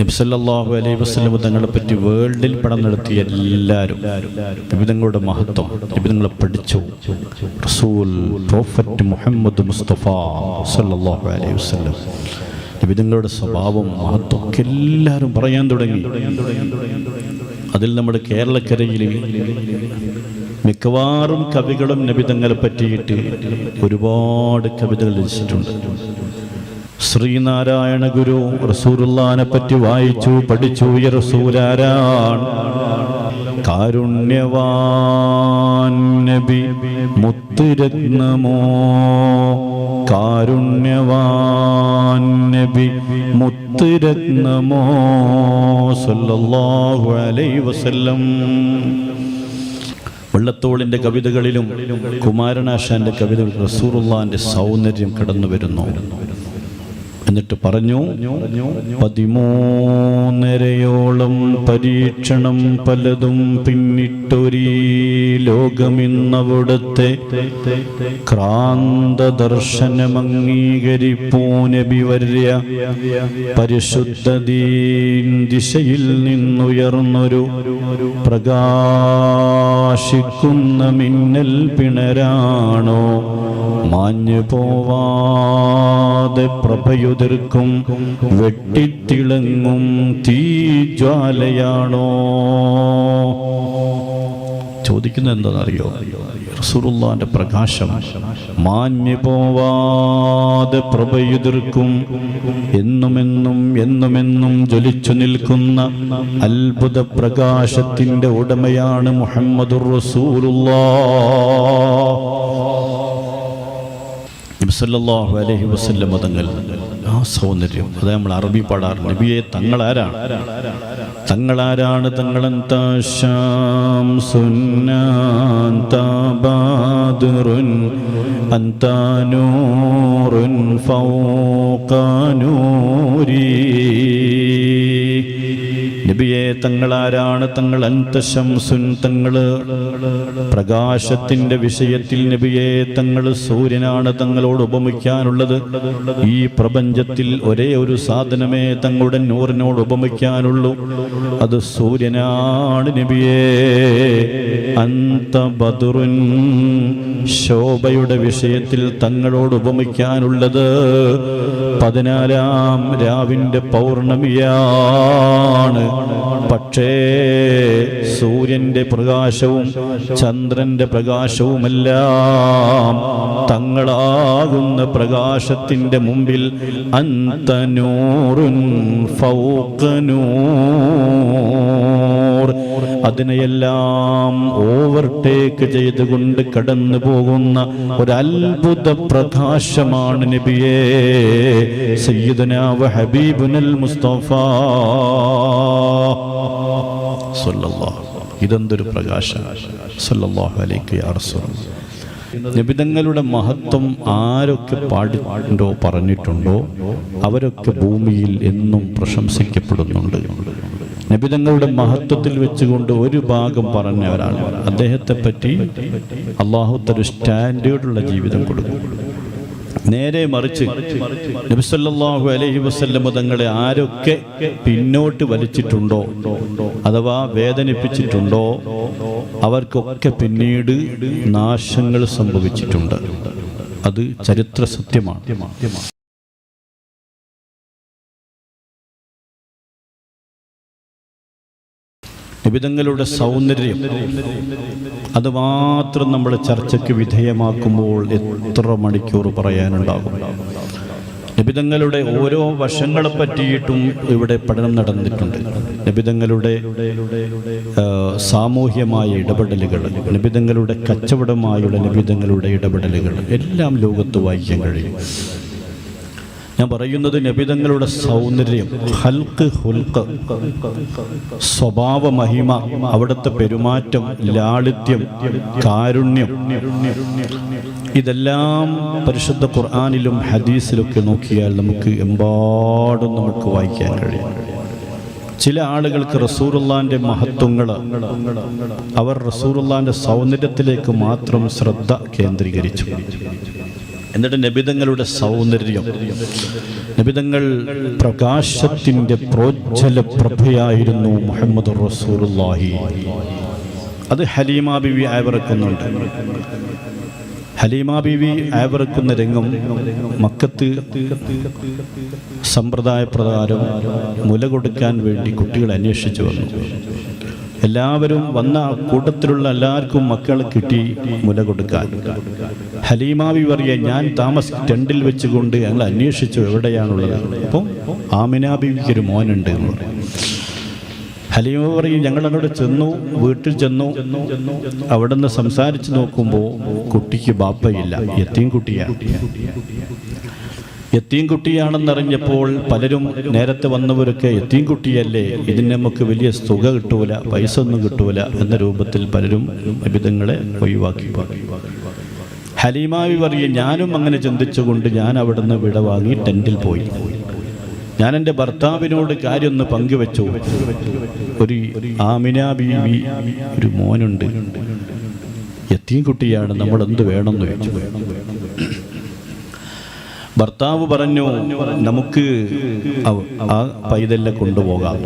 നബ്സല്ലാഹു അലൈഹി വസ്ലം തങ്ങളെ പറ്റി വേൾഡിൽ പടം നടത്തിയ എല്ലാവരും നിബിതങ്ങളുടെ മഹത്വം നിബിതങ്ങളെ പഠിച്ചു. റസൂൽ പ്രോഫറ്റ് മുഹമ്മദ് മുസ്തഫ സല്ലല്ലാഹു അലൈഹി വസല്ലം. നിബിതങ്ങളുടെ സ്വഭാവം മഹത്വം എല്ലാവരും പറയാൻ തുടങ്ങി. അതിൽ നമ്മുടെ കേരളക്കരയിൽ മിക്കവാറും കവികളും നബിതങ്ങളെ പറ്റിയിട്ട് ഒരുപാട് കവിതകൾ രചിച്ചിട്ടുണ്ട്. ശ്രീനാരായണ ഗുരു റസൂറുല്ലാനെ പറ്റി വായിച്ചു പഠിച്ചു റസൂലാരാണ്. കാരുണ്യവാൻ നബി മുത്തുരത്നമോ? കാരുണ്യവാൻ നബി മുത്തുരത്നമോ? സല്ലല്ലാഹു അലൈഹി വസല്ലം. വെള്ളത്തോളിന്റെ കവിതകളിലും കുമാരനാശാന്റെ കവിതകളിലും റസൂറുള്ളാന്റെ സൗന്ദര്യം കടന്നു വരുന്നു എന്നിട്ട് പറഞ്ഞു പതിമൂന്നരയോളം പരീക്ഷണം പലതും പിന്നിട്ടൊരീ ലോകമിന്നവിടുത്തെ ക്രാന്ത ദർശനമംഗീകരിപ്പൂ നബി വര്യ പരിശുദ്ധദീൻ ദിശയിൽ നിന്നുയർന്നൊരു പ്രകാശിക്കുന്ന മിന്നൽ പിണരാണോ? മാഞ്ഞു പോവാതെ പ്രഭയുതിർക്കും വെട്ടിത്തിളങ്ങും തീജ്വാലയാണോ ചോദിക്കുന്നത് എന്താണെന്നറിയോ? റസൂറുള്ളാന്റെ പ്രകാശം മാഞ്ഞു പോവാതെ പ്രഭയുതിർക്കും എന്നുമെന്നും എന്നുമെന്നും ജ്വലിച്ചു നിൽക്കുന്ന അത്ഭുത പ്രകാശത്തിന്റെ ഉടമയാണ് മുഹമ്മദുർ റസൂലുള്ള. സല്ലല്ലാഹു അലൈഹി വസല്ലം തങ്ങൾ. ആ സൗന്ദര്യം. അത് നമ്മൾ അറബി പാടാറ്. നബിയെ തങ്ങളാരാണ്? തങ്ങളാരാണ് സുന്നാൻ താബാദുറുൻ അന്താനൂറുൻ ഫൗഖാനൂരീ നബിയെ തങ്ങളാരാണ് തങ്ങൾ അന്തശംസുൻ തങ്ങൾ പ്രകാശത്തിന്റെ വിഷയത്തിൽ നബിയെ തങ്ങൾ സൂര്യനാണ് തങ്ങളോട് ഉപമിക്കാനുള്ളത്. ഈ പ്രപഞ്ചത്തിൽ ഒരേ ഒരു സാധനമേ തങ്ങളുടെ നൂറിനോട് ഉപമിക്കാനുള്ളൂ. അത് സൂര്യനാണ് നബിയെ. അന്ത ബദുറുൻ ശോഭയുടെ വിഷയത്തിൽ തങ്ങളോട് ഉപമിക്കാനുള്ളത് പതിനാലാം രാവിന്റെ പൗർണമിയാണ്. പക്ഷേ സൂര്യന്റെ പ്രകാശവും ചന്ദ്രന്റെ പ്രകാശവുമെല്ലാം തങ്ങളാകുന്ന പ്രകാശത്തിന്റെ മുമ്പിൽ അന്തനൂറുൻ ഫൗക്കനൂർ അതിനെയെല്ലാം ഓവർടേക്ക് ചെയ്തുകൊണ്ട് കടന്നു പോകുന്ന ഒരു അത്ഭുത പ്രകാശമാണ് നബിയേ ഹബീബുനൽ മുസ്തഫ. ഇതെന്തൊരു പ്രകാശം. റസൂലല്ലാഹ് നിബിതങ്ങളുടെ മഹത്വം ആരൊക്കെ പാടിണ്ടോ പറഞ്ഞിട്ടുണ്ടോ? അവരൊക്കെ ഭൂമിയിൽ എന്നും പ്രശംസിക്കപ്പെടുന്നുണ്ട്. നബിതങ്ങളുടെ മഹത്വത്തിൽ വെച്ചുകൊണ്ട് ഒരു ഭാഗം പറഞ്ഞവരാണ്. അദ്ദേഹത്തെ പറ്റി അള്ളാഹുത്തൊരു സ്റ്റാൻഡേർഡുള്ള ജീവിതം കൊടുക്കും. നേരെ മറിച്ച് നബിസല്ലാഹു അലഹി വസല്ലമ തങ്ങളെ ആരൊക്കെ പിന്നോട്ട് വലിച്ചിട്ടുണ്ടോ അഥവാ വേദനിപ്പിച്ചിട്ടുണ്ടോ അവർക്കൊക്കെ പിന്നീട് നാശങ്ങൾ സംഭവിച്ചിട്ടുണ്ട്. അത് ചരിത്ര സത്യമാണ് നിബിതങ്ങളുടെ സൗന്ദര്യം അത് മാത്രം നമ്മൾ ചർച്ചയ്ക്ക് വിധേയമാക്കുമ്പോൾ എത്ര മണിക്കൂർ പറയാനുണ്ടാകും? ലഭിതങ്ങളുടെ ഓരോ വശങ്ങളെ പറ്റിയിട്ടും ഇവിടെ പഠനം നടന്നിട്ടുണ്ട്. ലഭിതങ്ങളുടെ സാമൂഹ്യമായ ഇടപെടലുകൾ ലഭിതങ്ങളുടെ കച്ചവടമായുള്ള ലഭിതങ്ങളുടെ ഇടപെടലുകൾ എല്ലാം ലോകത്ത് വായിക്കാൻ കഴിയും. ഞാൻ പറയുന്നത് നബിതങ്ങളുടെ സൗന്ദര്യം ഹൽക്ക് ഹുൽക്ക് സ്വഭാവ മഹിമ അവിടുത്തെ പെരുമാറ്റം ലാളിത്യം കാരുണ്യം. ഇതെല്ലാം പരിശുദ്ധ ഖുർആാനിലും ഹദീസിലൊക്കെ നോക്കിയാൽ നമുക്ക് എമ്പാടും നമുക്ക് വായിക്കാൻ കഴിയും. ചില ആളുകൾക്ക് റസൂറുല്ലാന്റെ മഹത്വങ്ങൾ അവർ റസൂറുല്ലാന്റെ സൗന്ദര്യത്തിലേക്ക് മാത്രം ശ്രദ്ധ കേന്ദ്രീകരിച്ചു. എന്നിട്ട് നബിതങ്ങളുടെ സൗന്ദര്യം. നബിതങ്ങൾ പ്രകാശത്തിന്റെ പ്രോജ്ജല പ്രഭയായിരുന്നു മുഹമ്മദ് റസൂറുല്ലാഹി അത് ഹലീമ ബിവി ആയവറക്കുന്നുണ്ട് ഹലീമ ബിവി ആവർക്കുന്ന രംഗം മക്കത്ത് സമ്പ്രദായ പ്രകാരം മുല കൊടുക്കാൻ വേണ്ടി കുട്ടികൾ അന്വേഷിച്ചു വന്നു. എല്ലാവരും വന്ന കൂട്ടത്തിലുള്ള എല്ലാവർക്കും മക്കളെ കിട്ടി മുല കൊടുക്കാൻ. ഹലീമാവി പറയ ഞാൻ താമസ് ടെണ്ടിൽ വെച്ചുകൊണ്ട് ഞങ്ങൾ അന്വേഷിച്ചു എവിടെയാണുള്ളത്. അപ്പം ആമിനാബിക്ക് ഒരു മോനുണ്ട് എന്ന് പറയും. ഹലീമ പറയും ഞങ്ങൾ അങ്ങോട്ട് ചെന്നു വീട്ടിൽ ചെന്നു. അവിടെ നിന്ന് സംസാരിച്ച് നോക്കുമ്പോൾ കുട്ടിക്ക് ബാപ്പയില്ല എത്തിയും കുട്ടിയാണ് എത്തിയും കുട്ടിയാണെന്നറിഞ്ഞപ്പോൾ പലരും നേരത്തെ വന്നവരൊക്കെ എത്തിയും കുട്ടിയല്ലേ ഇതിന് നമുക്ക് വലിയ തുക കിട്ടൂല പൈസ ഒന്നും കിട്ടൂല എന്ന രൂപത്തിൽ പലരും അഭിതങ്ങളെ ഒഴിവാക്കി. ഹലീമാവി പറയും ഞാനും അങ്ങനെ ചിന്തിച്ചുകൊണ്ട് ഞാൻ അവിടുന്ന് വിടവാങ്ങി വാങ്ങി ടെന്റിൽ പോയി. ഞാൻ എന്റെ ഭർത്താവിനോട് കാര്യം ഒന്ന് പങ്കുവെച്ചു. ഒരു ആമിന ബീവി ഒരു മോനുണ്ട്. എത്തിയും കുട്ടിയാണ് നമ്മൾ എന്ത് വേണമെന്ന് ചോദിച്ചു. ഭർത്താവ് പറഞ്ഞു നമുക്ക് ആ പൈതലിനെ കൊണ്ടുപോകാം.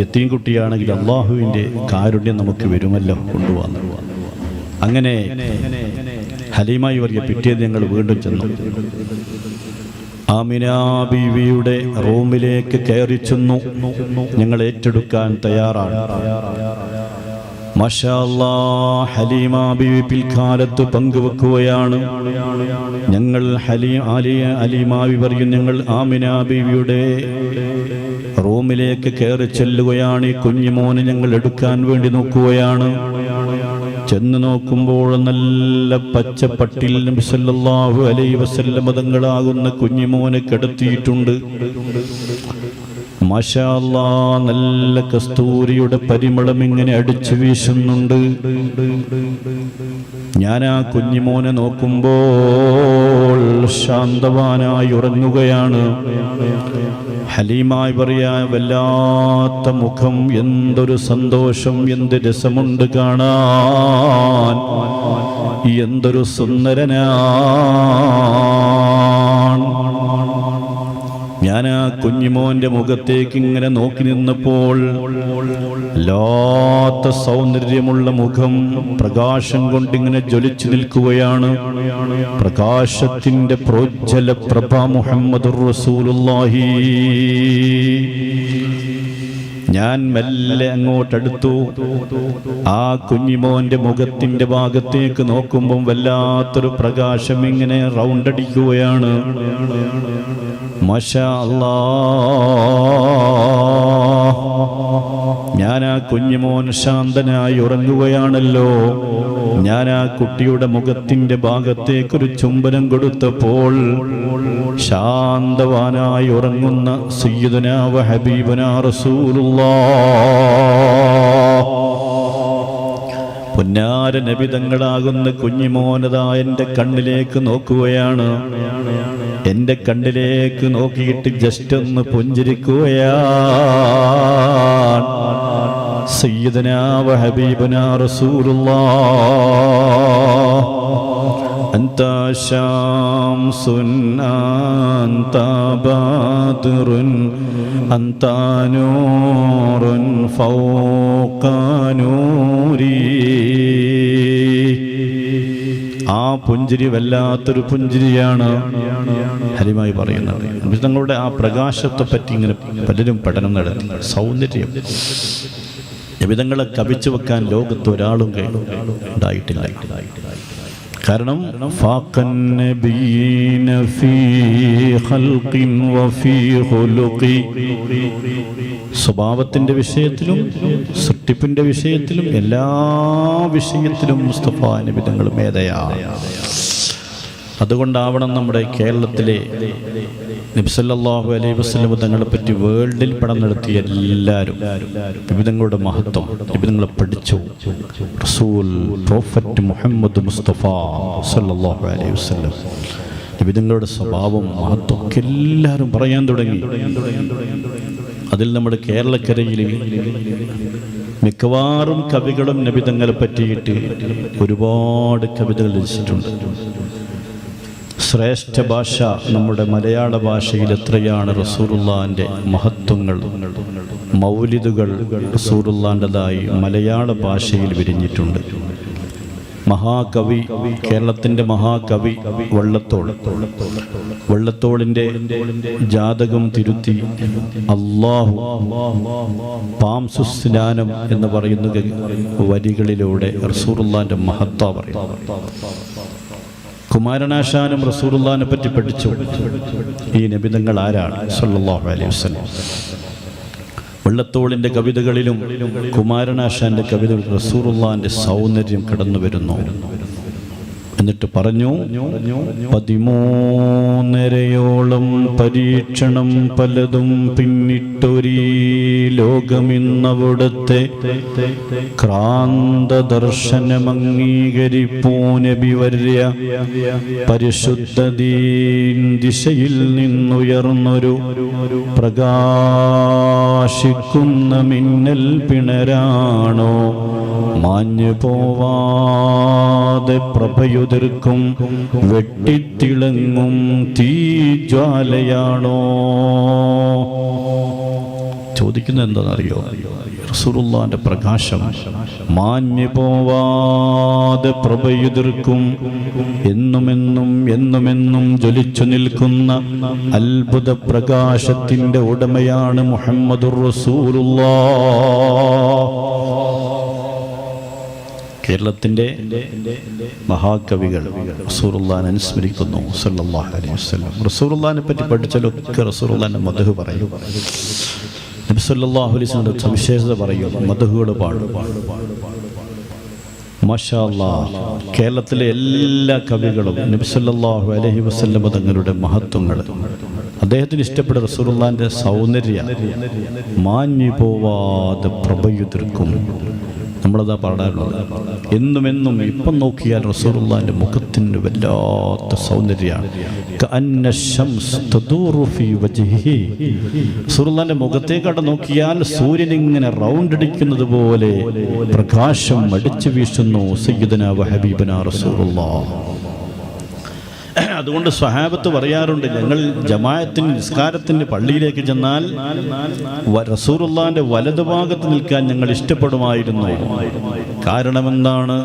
എത്തിയും കുട്ടിയാണെങ്കിൽ അള്ളാഹുവിന്റെ കാരുണ്യം നമുക്ക് വരുമല്ലോ കൊണ്ടുപോകാം. അങ്ങനെ ഹലീമായി വർഗ പിറ്റേന്ന് ഞങ്ങൾ വീണ്ടും ചെന്നു. ആമിന ബീവിയുടെ റൂമിലേക്ക് കയറി ചെന്നു ഞങ്ങൾ ഏറ്റെടുക്കാൻ തയ്യാറാണ്. ഹലീമ ബീവി പിൽക്കാലത്ത് പങ്കുവെക്കുകയാണ്. ഞങ്ങൾ ഹലീ അലി അലിമാവി പറയും ഞങ്ങൾ ആമിന ബീവിയുടെ റൂമിലേക്ക് കയറി ചെല്ലുകയാണ്. ഈ കുഞ്ഞുമോനെ ഞങ്ങൾ എടുക്കാൻ വേണ്ടി നോക്കുകയാണ്. ചെന്ന് നോക്കുമ്പോൾ നല്ല പച്ചപ്പട്ടിൽ നബി സല്ലല്ലാഹു അലൈഹി വസല്ലം മതങ്ങളാകുന്ന കുഞ്ഞുമോനെ കിടത്തിയിട്ടുണ്ട്. മാഷാ അല്ലാ, നല്ല കസ്തൂരിയുടെ പരിമളം ഇങ്ങനെ അടിച്ചു വീശുന്നുണ്ട്. ഞാൻ ആ കുഞ്ഞിമോനെ നോക്കുമ്പോൾ ശാന്തവാനായി ഉറങ്ങുകയാണ്. ഹലീമായി പറയാ വല്ലാത്ത മുഖം എന്തൊരു സന്തോഷം എന്ത് രസമുണ്ട് കാണാൻ. എന്തൊരു സുന്ദരനാണ് ഞാൻ ആ കുഞ്ഞിമോന്റെ മുഖത്തേക്ക് ഇങ്ങനെ നോക്കി നിന്നപ്പോൾ വല്ലാത്ത സൗന്ദര്യമുള്ള മുഖം പ്രകാശം കൊണ്ടിങ്ങനെ ജ്വലിച്ചു നിൽക്കുകയാണ്. പ്രകാശത്തിന്റെ പ്രോജ്വല പ്രഭ മുഹമ്മദ് റസൂലുള്ളാഹി. ഞാൻ മെല്ലെ അങ്ങോട്ടടുത്തു. ആ കുഞ്ഞിമോന്റെ മുഖത്തിന്റെ ഭാഗത്തേക്ക് നോക്കുമ്പോൾ വല്ലാത്തൊരു പ്രകാശം ഇങ്ങനെ റൗണ്ട് അടിക്കുകയാണ്. ഞാൻ ആ കുഞ്ഞുമോൻ ശാന്തനായി ഉറങ്ങുകയാണല്ലോ. ഞാൻ ആ കുട്ടിയുടെ മുഖത്തിന്റെ ഭാഗത്തേക്കൊരു ചുംബനം കൊടുത്തപ്പോൾ ശാന്തവാനായി ഉറങ്ങുന്ന സയ്യിദുനാ വ ഹബീബുനാ റസൂലുള്ളാ പൊന്നാര നബിതങ്ങളാകുന്ന കുഞ്ഞിമോനതാ എന്റെ കണ്ണിലേക്ക് നോക്കുകയാണ്. എന്റെ കണ്ണിലേക്ക് നോക്കിയിട്ട് ജസ്റ്റ് ഒന്ന് പുഞ്ചിരിക്കുകയാണ്. സയ്യിദനാ ഹബീബുനാ റസൂലുള്ളാഹ്. أنت شمس أنت بدر أنت نور فوق نوري ആ പുഞ്ചിരി വല്ലാത്തൊരു പുഞ്ചിരിയാണ് ഹരിമായി പറയുന്നത് അപ്പോൾ തങ്ങളുടെ ആ പ്രകാശത്തെ പറ്റി ഇങ്ങനെ പലരും പഠനം നടത്തി സൗന്ദര്യം നിബിതങ്ങളെ കവിച്ചു വെക്കാൻ ലോകത്ത് ഒരാളും കൈ- ഉണ്ടായിട്ടില്ല കാരണം നബിയ്യീന ഫീ ഖൽഖിൻ വഫീ സ്വഭാവത്തിന്റെ വിഷയത്തിലും സൃഷ്ടിപ്പിന്റെ വിഷയത്തിലും എല്ലാ വിഷയത്തിലും മുസ്തഫ നിബിധങ്ങളും മേധയാണ് അതുകൊണ്ടാവണം നമ്മുടെ കേരളത്തിലെ നബ്സല്ലാഹു അലൈഹി വസ്ലം തങ്ങളെ പറ്റി വേൾഡിൽ പടം നടത്തിയ എല്ലാവരും വിവിധങ്ങളുടെ മഹത്വം വിവിധങ്ങളെ പഠിച്ചു. റസൂൽ പ്രോഫറ്റ് മുഹമ്മദ് മുസ്തഫ സല്ലല്ലാഹു അലൈഹി വസല്ലം. വിവിധങ്ങളുടെ സ്വഭാവം മഹത്വം ഒക്കെ എല്ലാവരും പറയാൻ തുടങ്ങി. അതിൽ നമ്മുടെ കേരളക്കരയിൽ മിക്കവാറും കവികളും നബിതങ്ങളെ പറ്റിയിട്ട് ഒരുപാട് കവിതകൾ രചിച്ചിട്ടുണ്ട്. ശ്രേഷ്ഠ ഭാഷ നമ്മുടെ മലയാള ഭാഷയിൽ എത്രയാണ് റസൂറുല്ലാന്റെ മഹത്വങ്ങൾ? മൗലിദുകൾ റസൂറുല്ലാന്റെതായി മലയാള ഭാഷയിൽ വിരിഞ്ഞിട്ടുണ്ട്. മഹാകവി കേരളത്തിന്റെ മഹാകവി വള്ളത്തോൾ. വള്ളത്തോളിന്റെ ജാതകം തിരുത്തി അള്ളാഹു പാംസുസ്നാനം എന്ന് പറയുന്ന വരികളിലൂടെ റസൂറുല്ലാന്റെ മഹത്വ പറയും കുമാരനാശാനും റസൂറുല്ലാനെ പറ്റി പഠിച്ചു. ഈ നബിതങ്ങൾ ആരാണ്? സല്ലല്ലാഹു അലൈഹി വെള്ളത്തോളിന്റെ കവിതകളിലും കുമാരനാശാന്റെ കവിതകളിൽ റസൂറുല്ലാന്റെ സൗന്ദര്യം കടന്നു വരുന്നു എന്നിട്ട് പറഞ്ഞു പതിമൂന്നരയോളം പരീക്ഷണം പലതും പിന്നിട്ടൊരീ ലോകമിന്നവിടുത്തെ ക്രാന്ത ദർശനമംഗീകരിപ്പൂ നബിവര്യ പരിശുദ്ധദീൻ ദിശയിൽ നിന്നുയർന്നൊരു പ്രകാശിക്കുന്ന മിന്നൽ പിണരാണോ? മാഞ്ഞു പോവാതെ പ്രഭയുതിർക്കും വെട്ടിത്തിളങ്ങും തീജ്വാലയാണോ ചോദിക്കുന്നത് എന്താണെന്നറിയോ? റസൂറുല്ലാന്റെ പ്രകാശം മാന്യ പോവാതെ പ്രഭയുതിർക്കും. എന്നുമെന്നും എന്നുമെന്നും ജ്വലിച്ചു നിൽക്കുന്ന അത്ഭുത പ്രകാശത്തിന്റെ ഉടമയാണ് മുഹമ്മദുർ റസൂലുള്ള. കേരളത്തിന്റെ മഹാകവികൾ റസൂറുല്ലാൻ അനുസ്മരിക്കുന്നു സല്ലല്ലാഹു അലൈഹി റസൂറുല്ലാനെ പറ്റി പഠിച്ചാലൊക്കെ റസൂറുല്ലാന്റെ മധു പറയും. നബി സല്ലല്ലാഹു അലൈഹി വസല്ലം സവിശേഷത പറയും മധുഹുകൾ പാടും. മാഷാ അല്ലാഹ് കേരളത്തിലെ എല്ലാ കവികളും നബി അലഹി അലൈഹി വസല്ലം തങ്ങളുടെ മഹത്വങ്ങൾ. അദ്ദേഹത്തിന് ഇഷ്ടപ്പെട്ട റസൂറുല്ലാന്റെ സൗന്ദര്യ മാഞ്ഞു പോവാതെ പ്രഭയുതിർക്കും. നമ്മളതാ പാടാറുള്ളത്. എന്നും എന്നും ഇപ്പം നോക്കിയാൽ റസൂറുള്ളാന്റെ മുഖത്തിന്റെ വല്ലാത്ത സൗന്ദര്യമാണ് മുഖത്തേക്കാട്ട് നോക്കിയാൽ സൂര്യൻ ഇങ്ങനെ റൗണ്ട് അടിക്കുന്നത് പോലെ പ്രകാശം അടിച്ചു വീശുന്നു സയ്യിദന വഹബീബന റസൂലുള്ളാഹ്. അതുകൊണ്ട് സ്വഹാബത്ത് പറയാറുണ്ട് ഞങ്ങൾ ജമായത്തിന് നിസ്കാരത്തിന് പള്ളിയിലേക്ക് ചെന്നാൽ റസൂറുള്ളാന്റെ വലതുഭാഗത്ത് നിൽക്കാൻ ഞങ്ങൾ ഇഷ്ടപ്പെടുമായിരുന്നു. കാരണം എന്താണ്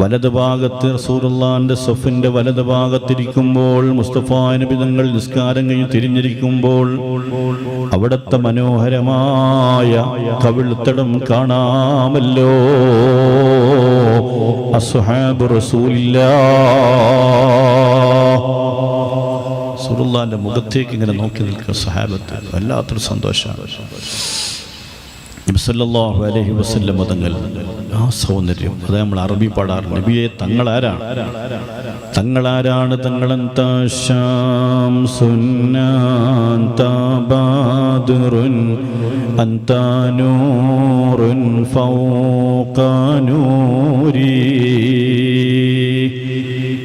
വലതുഭാഗത്ത് റസൂറുള്ളാന്റെ സൊഫിന്റെ വലതുഭാഗത്തിരിക്കുമ്പോൾ മുസ്തഫ നബി തങ്ങൾ നിസ്കാരം കഴിഞ്ഞ് തിരിഞ്ഞിരിക്കുമ്പോൾ അവിടുത്തെ മനോഹരമായ കവിൾത്തടം കാണാമല്ലോ. അസ്ഹാബ് റസൂലില്ലാ സുറുല്ലാന്റെ മുഖത്തേക്ക് ഇങ്ങനെ നോക്കി നിൽക്കുക സഹാബത്ത് വല്ലാത്തൊരു സന്തോഷമാണ്. മതങ്ങൾ ആ സൗന്ദര്യം അത് നമ്മൾ അറബി പാടാറ്. നബിയെ തങ്ങളാരാണ്? തങ്ങളാരാണ് സുന്നാന്താബാദുറുൻ അന്താനൂറുൻ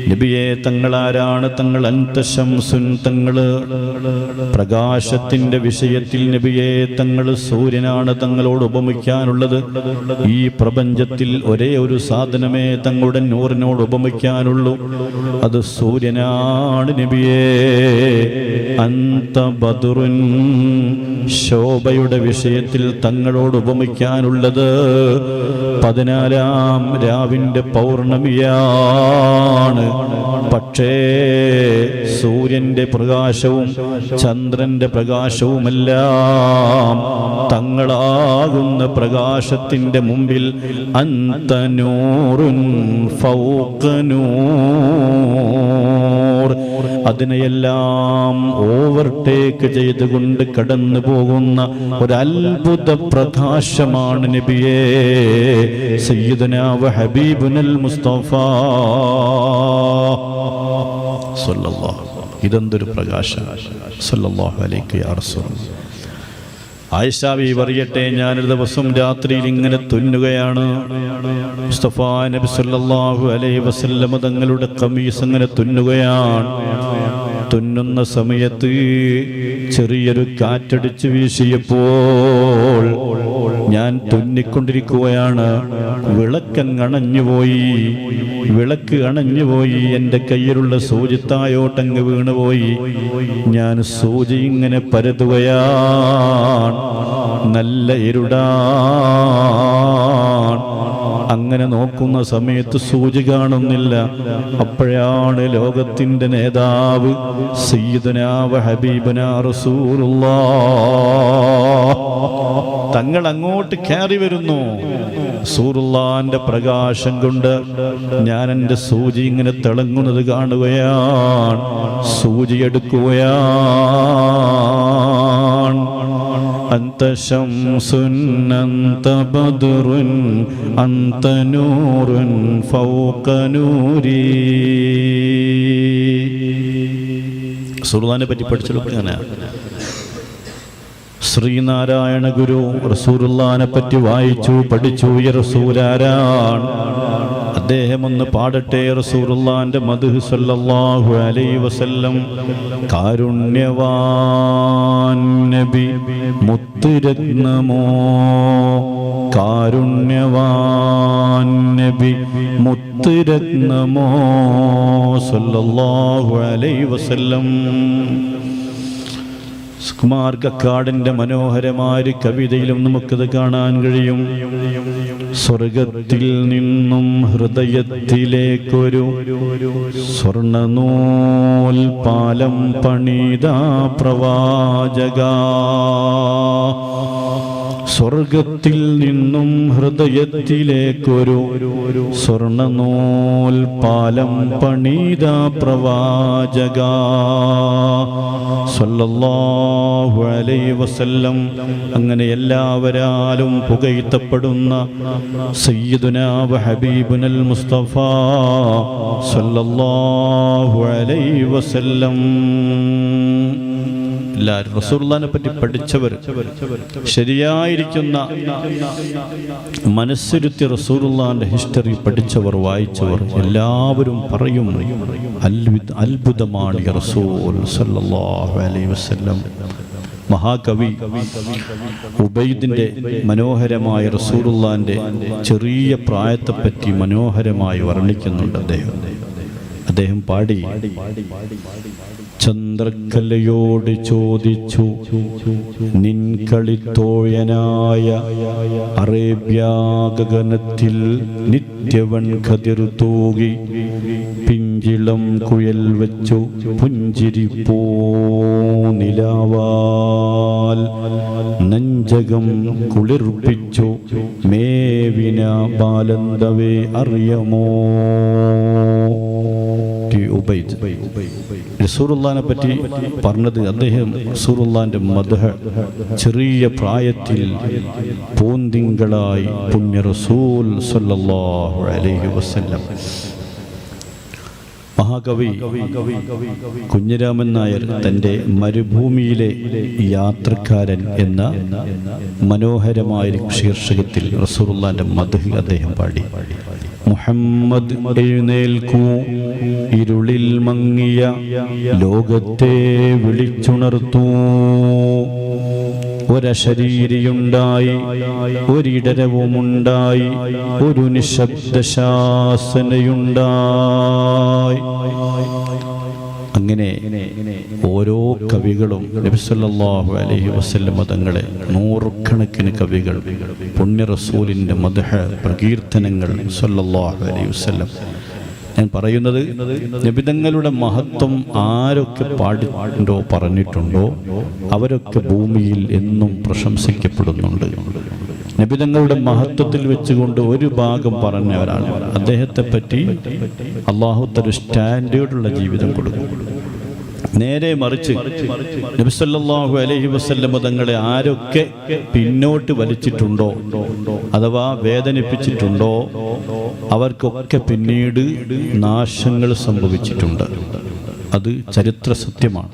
നബിയെ തങ്ങളാരാണ് തങ്ങൾ അന്തശംസുൻ തങ്ങൾ? പ്രകാശത്തിന്റെ വിഷയത്തിൽ നബിയെ തങ്ങൾ സൂര്യനാണ് തങ്ങളോട് ഉപമിക്കാനുള്ളത്. ഈ പ്രപഞ്ചത്തിൽ ഒരേ ഒരു സാധനമേ തങ്ങളുടെ നൂറിനോട് ഉപമിക്കാനുള്ളൂ. അത് സൂര്യനാണ് നബിയെ. അന്ത ബദുറുൻ ശോഭയുടെ വിഷയത്തിൽ തങ്ങളോട് ഉപമിക്കാനുള്ളത്. പതിനാലാം രാവിന്റെ പൗർണമിയാണ് പക്ഷേ സൂര്യന്റെ പ്രകാശവും ചന്ദ്രന്റെ പ്രകാശവുമെല്ലാം തങ്ങളാകുന്ന പ്രകാശത്തിന്റെ മുമ്പിൽ അന്തനൂറുൻ ഫൗക്കനൂർ. അതിനെയെല്ലാം ഓവർടേക്ക് ചെയ്തുകൊണ്ട് കടന്നു പോകുന്ന ഒരു അത്ഭുത പ്രകാശമാണ് നബിയേ. സയ്യിദന വ ഹബീബുനൽ മുസ്തഫ. സല്ലല്ലാഹു. ഇതെന്തൊരു പ്രകാശം. സല്ലല്ലാഹു അലൈഹി യാ ആയിഷാവി പറയട്ടെ ഞാനൊരു ദിവസം രാത്രിയിൽ ഇങ്ങനെ തുന്നുകയാണ്. മുസ്തഫ നബി സല്ലല്ലാഹു അലൈഹി വസല്ലമ തങ്ങളുടെ കമീസ് അങ്ങനെ തുന്നുകയാണ്. തുന്നുന്ന സമയത്ത് ചെറിയൊരു കാറ്റടിച്ച് വീശിയപ്പോൾ ഞാൻ തുന്നിക്കൊണ്ടിരിക്കുകയാണ്. വിളക്കങ്ങണഞ്ഞുപോയി വിളക്ക് അണഞ്ഞുപോയി. എന്റെ കയ്യിലുള്ള സൂചിത്തായോട്ടങ്ങ് വീണുപോയി. ഞാൻ സൂചി ഇങ്ങനെ പരതുകയാണ് നല്ല ഇരുടാൻ. അങ്ങനെ നോക്കുന്ന സമയത്ത് സൂചി കാണുന്നില്ല. അപ്പോഴാണ് ലോകത്തിന്റെ നേതാവ് തങ്ങൾ അങ്ങോട്ട് കയറി വരുന്നു. സൂറുള്ളാന്റെ പ്രകാശം കൊണ്ട് ഞാൻ എന്റെ സൂചി ഇങ്ങനെ തിളങ്ങുന്നത് കാണുകയാണ്. സൂചി എടുക്കുകയാണ്. أنت شمس أنت بدر أنت نور فوق نوري സുൽത്താനെ പറ്റി പഠിച്ചെടുക്കുകയാണ് ശ്രീനാരായണ ഗുരു റസൂറുല്ലാനെ പറ്റി വായിച്ചു പഠിച്ചു. റസൂലാരാണ് അദ്ദേഹം ഒന്ന് പാടട്ടെ. റസൂറുല്ലാന്റെ മധു സല്ലല്ലാഹു അലൈഹി വസല്ലം. കാരുണ്യവാൻ നബി മുത്തുരത്നമോ? കാരുണ്യവാൻ നബി മുത്തുരത്നമോ? സല്ലല്ലാഹു അലൈഹി വസല്ലം. സുകുമാർ കക്കാടിന്റെ മനോഹരമായ കവിതയിലും നമുക്കത് കാണാൻ കഴിയും. സ്വർഗത്തിൽ നിന്നും ഹൃദയത്തിലേക്കൊരു സ്വർണനൂൽ പാലം പണിത പ്രവാചക. സ്വർഗത്തിൽ നിന്നും ഹൃദയത്തിലേക്കൊരു സ്വർണനൂൽ പാലം പണിത പ്രവാചക. സല്ലല്ലാഹു അലൈഹി വസല്ലം. അങ്ങനെ എല്ലാവരാലും പുകഴ്ത്തപ്പെടുന്ന സയ്യിദുനാ ഹബീബുനൽ മുസ്തഫ സല്ലല്ലാഹു അലൈഹി വസല്ലം. എല്ലാവരും റസൂർലാനെ പറ്റി പഠിച്ചവർ ശരിയായിരിക്കുന്ന മനസ്സിരുത്തി റസൂറുല്ലാന്റെ ഹിസ്റ്ററി പഠിച്ചവർ വായിച്ചവർ എല്ലാവരും പറയും അത്ഭുത അത്ഭുതമാണ് റസൂൽ സല്ലല്ലാഹു അലൈഹി വസല്ലം. മഹാകവി ഉബൈദിന്റെ മനോഹരമായ റസൂറുല്ലാന്റെ ചെറിയ പ്രായത്തെപ്പറ്റി മനോഹരമായി വർണിക്കുന്നുണ്ട് അദ്ദേഹം. അദ്ദേഹം പാടി. ചന്ദ്രക്കലയോട് ചോദിച്ചു നിൻ കളിത്തോഴനായ അറേബ്യാഗഗനത്തിൽ നിത്യവൻ കതിർ തൂകി പിഞ്ചിളം കുയൽ വെച്ചു പുഞ്ചിരിപ്പോ നിലാവാൽ നഞ്ചകം കുളിർപ്പിച്ചു മേവിന ബാലന്തവേ അറിയമോ? ഉബൈദ്. റസൂറുല്ലാനെ പറ്റി പറഞ്ഞത് അദ്ദേഹം റസൂറുല്ലാന്റെ മധുഹ ചെറിയ പ്രായത്തിൽ പൂന്തിങ്കളായി പുണ്യ റസൂൽ സല്ലല്ലാഹു അലൈഹി വസല്ലം. മഹാകവി കുഞ്ഞിരാമൻ നായർ തന്റെ മരുഭൂമിയിലെ യാത്രക്കാരൻ എന്ന മനോഹരമായ ശീർഷകത്തിൽ റസൂറുല്ലാന്റെ മധു അദ്ദേഹം പാടി. മുഹമ്മദ് എഴുന്നേൽക്കൂ. ഇരുളിൽ മങ്ങിയ ലോകത്തെ വിളിച്ചുണർത്തൂ. ഒരശരീരിയുണ്ടായി ഒരിടരവുമുണ്ടായി ഒരു നിശബ്ദ ശാസനയുണ്ടായി അങ്ങനെ ഓരോ കവികളും നബിസല്ലാഹു അലൈഹി വസ്ല്ല മതങ്ങളെ നൂറുകണക്കിന് കവികൾ പുണ്യ റസൂലിന്റെ മധുഹ പ്രകീർത്തനങ്ങൾ സല്ലല്ലാഹു അലൈഹി വസ്ല്ലം. ഞാൻ പറയുന്നത് നിബിതങ്ങളുടെ മഹത്വം ആരൊക്കെ പാടിയിട്ടുണ്ടോ പറഞ്ഞിട്ടുണ്ടോ അവരൊക്കെ ഭൂമിയിൽ എന്നും പ്രശംസിക്കപ്പെടുന്നുണ്ട്. നിബിതങ്ങളുടെ മഹത്വത്തിൽ വെച്ചുകൊണ്ട് ഒരു ഭാഗം പറഞ്ഞവരാണ്. അദ്ദേഹത്തെ പറ്റി അള്ളാഹുത്തൊരു സ്റ്റാൻഡേർഡുള്ള ജീവിതം കൊടുക്കും. നേരെ മറിച്ച് നബിസല്ലാഹു അലഹി വസല്ലമ തങ്ങളെ ആരൊക്കെ പിന്നോട്ട് വലിച്ചിട്ടുണ്ടോ അഥവാ വേദനിപ്പിച്ചിട്ടുണ്ടോ അവർക്കൊക്കെ പിന്നീട് നാശങ്ങൾ സംഭവിച്ചിട്ടുണ്ട്. അത് ചരിത്ര സത്യമാണ്